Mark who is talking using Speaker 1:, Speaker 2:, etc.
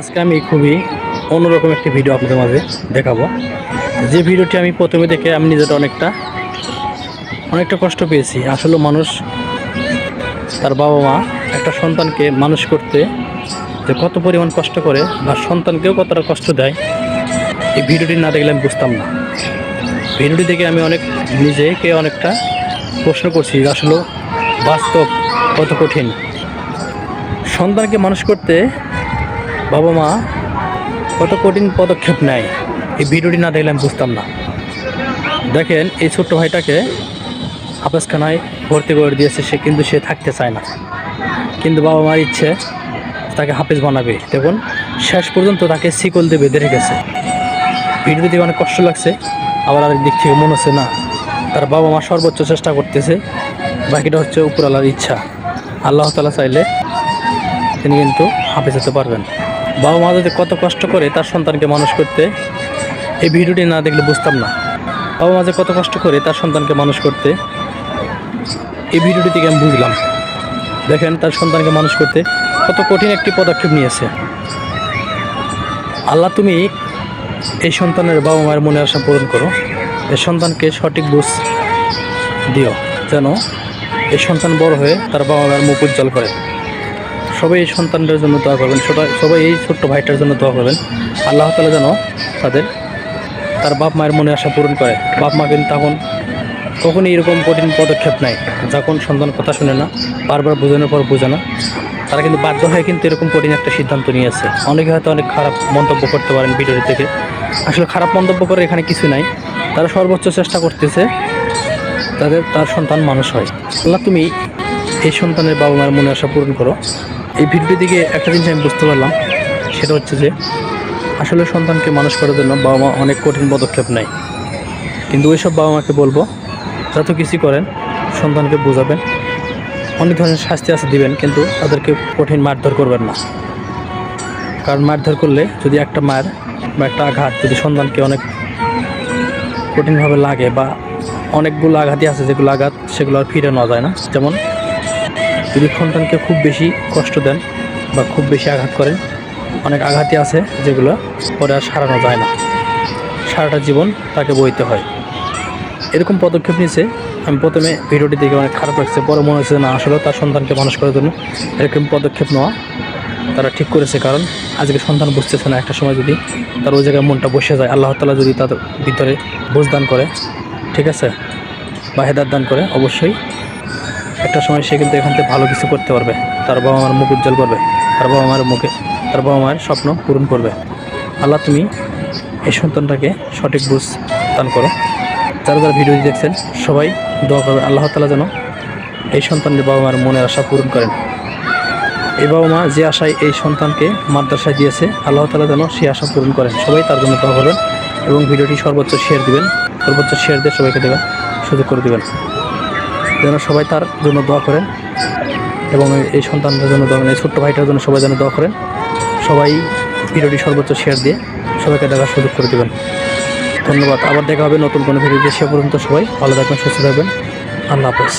Speaker 1: আজকে আমি খুবই অন্যরকম একটি ভিডিও আপনাদের মাঝে দেখাবো। যে ভিডিওটি আমি প্রথমে দেখে আমি নিজেটা অনেকটা অনেকটা কষ্ট পেয়েছি। আসলে মানুষ, তার বাবা মা একটা সন্তানকে মানুষ করতে যে কত পরিমাণ কষ্ট করে বা সন্তানকেও কতটা কষ্ট দেয়, এই ভিডিওটি না দেখলে আমি বুঝতাম না। ভিডিওটি দেখে আমি অনেক, নিজেকে অনেকটা প্রশ্ন করছি আসলে বাস্তব কত কঠিন? সন্তানকে মানুষ করতে বাবা মা, কত কঠিন পদক্ষেপ নেয়? এই ভিডিওটি না দেখলে আমি বুঝতাম না। দেখেন, এই ছোট্ট ভাইটাকে হাফেজখানায় ভর্তি করে দিয়েছে সে, কিন্তু সে থাকতে চায় না। কিন্তু বাবা মার ইচ্ছে, তাকে হাফেজ বানাবে। দেখুন, শেষ পর্যন্ত তাকে শিকল দিয়ে বেঁধে রেখেছে। ভিডিওটি দেখে অনেক কষ্ট লাগছে, আবার আরেক দিক থেকে মনে হচ্ছে না। তার বাবা মা সর্বোচ্চ চেষ্টা করতেছে, বাকিটা হচ্ছে উপরওয়ালার ইচ্ছা। আল্লাহ তালা চাইলে তিনি কিন্তু হাফেজ হতে পারবেন। বাবা মা যদি কত কষ্ট করে তার সন্তানকে মানুষ করতে, এই ভিডিওটি না দেখলে বুঝতাম না। বাবা মা যে কত কষ্ট করে তার সন্তানকে মানুষ করতে, এই ভিডিওটি থেকে আমি বুঝলাম। দেখেন, তার সন্তানকে মানুষ করতে কত কঠিন একটি পদক্ষেপ নিয়েছে। আল্লাহ, তুমি এই সন্তানের বাবা মায়ের মনে আশা পূরণ করো। এই সন্তানকে সঠিক বুঝ দিও, যেন এই সন্তান বড় হয়ে তার বাবা মায়ের মুখ উজ্জ্বল করে। সবাই এই সন্তানদের জন্য দোয়া করবেন, সবাই সবাই এই ছোট্ট ভাইটার জন্য দোয়া করবেন। আল্লাহ তালা যেন তাদের তার বাপ মায়ের মনে আশা পূরণ করে। বাপ মা কিন্তু তখন কখনই এরকম কঠিন পদক্ষেপ নেয় যখন সন্তান কথা শুনে না, বারবার বোঝানোর পর বোঝে না। তারা কিন্তু বাধ্য হয়ে কিন্তু এরকম কঠিন একটা সিদ্ধান্ত নিয়েছে। অনেকে হয়তো অনেক খারাপ মন্তব্য করতে পারেন ভিডিও থেকে। আসলে খারাপ মন্তব্য করে এখানে কিছু নাই। তারা সর্বোচ্চ চেষ্টা করতেছে তাদের তার সন্তান মানুষ হয়। আল্লাহ তুমি এই সন্তানের বাবা মায়ের মনে আশা পূরণ করো। এই ভিডিওটি দিকে একটা জিনিস আমি বুঝতে পারলাম, সেটা হচ্ছে যে আসলে সন্তানকে মানুষ করার জন্য বাবা মা অনেক কঠিন পদক্ষেপ নেয়। কিন্তু ওইসব বাবা মাকে বলব, যত কিছু করেন, সন্তানকে বোঝাবেন, অনেক ধরনের শাস্তি আছে দিবেন, কিন্তু তাদেরকে কঠিন মারধর করবেন না। কারণ মারধর করলে যদি একটা মায়ের বা একটা আঘাত যদি সন্তানকে অনেক কঠিনভাবে লাগে বা অনেকগুলো আঘাতই আছে, যেগুলো আঘাত সেগুলো আর ফিরে নেওয়া যায় না। যেমন যদি সন্তানকে খুব বেশি কষ্ট দেন বা খুব বেশি আঘাত করেন, অনেক আঘাতই আছে যেগুলো পরে আর সারানো যায় না। সারাটা জীবন তাকে বইতে হয়। এরকম পদক্ষেপ নিয়েছে। আমি প্রথমে ভিডিওটি দেখে অনেক খারাপ লাগছে, পরে মনে হচ্ছে না, আসলে তার সন্তানকে মানুষ করার জন্য এরকম পদক্ষেপ নেওয়া তারা ঠিক করেছে। কারণ আজকে সন্তান বুঝতেছে না, একটা সময় যদি তার ওই জায়গায় মনটা বসে যায়, আল্লাহ তালা যদি তাদের ভিতরে বুঝদান করে, ঠিক আছে, বা হেদার দান করে, অবশ্যই একটা সময় সে কিন্তু এখান থেকে ভালো কিছু করতে পারবে। তার বাবা মার মুখ উজ্জ্বল করবে, তার বাবা মায়ের মুখে, তার বাবা মায়ের স্বপ্ন পূরণ করবে। আল্লাহ, তুমি এই সন্তানটাকে সঠিক বুঝ দান করো। যারা যারা ভিডিও দেখছেন, সবাই দোয়া করবে আল্লাহ তালা যেন এই সন্তানের বাবা মার মনের আশা পূরণ করেন। এই বাবা মা যে আশায় এই সন্তানকে মাদ্রাসায় দিয়েছে, আল্লাহ তালা যেন সেই আশা পূরণ করেন। সবাই তার জন্য দোয়া করবেন এবং ভিডিওটি সর্বোচ্চ শেয়ার দিবেন, সর্বোচ্চ শেয়ার দিয়ে সবাইকে দেবেন, সুযোগ করে দেবেন। যেন সবাই তার জন্য দোয়া করেন এবং এই সন্তানদের জন্য দোয়া এই ছোট্ট ভাইটার জন্য সবাই যেন দোয়া করেন। সবাই ভিডিওটি সর্বোচ্চ শেয়ার দিয়ে সবাইকে দেখার সুযোগ করে দেবেন। ধন্যবাদ। আবার দেখা হবে নতুন কোনো ভিডিওতে সে পর্যন্ত সবাই ভালো থাকবেন, সুস্থ থাকবেন। আল্লাহ হাফেজ।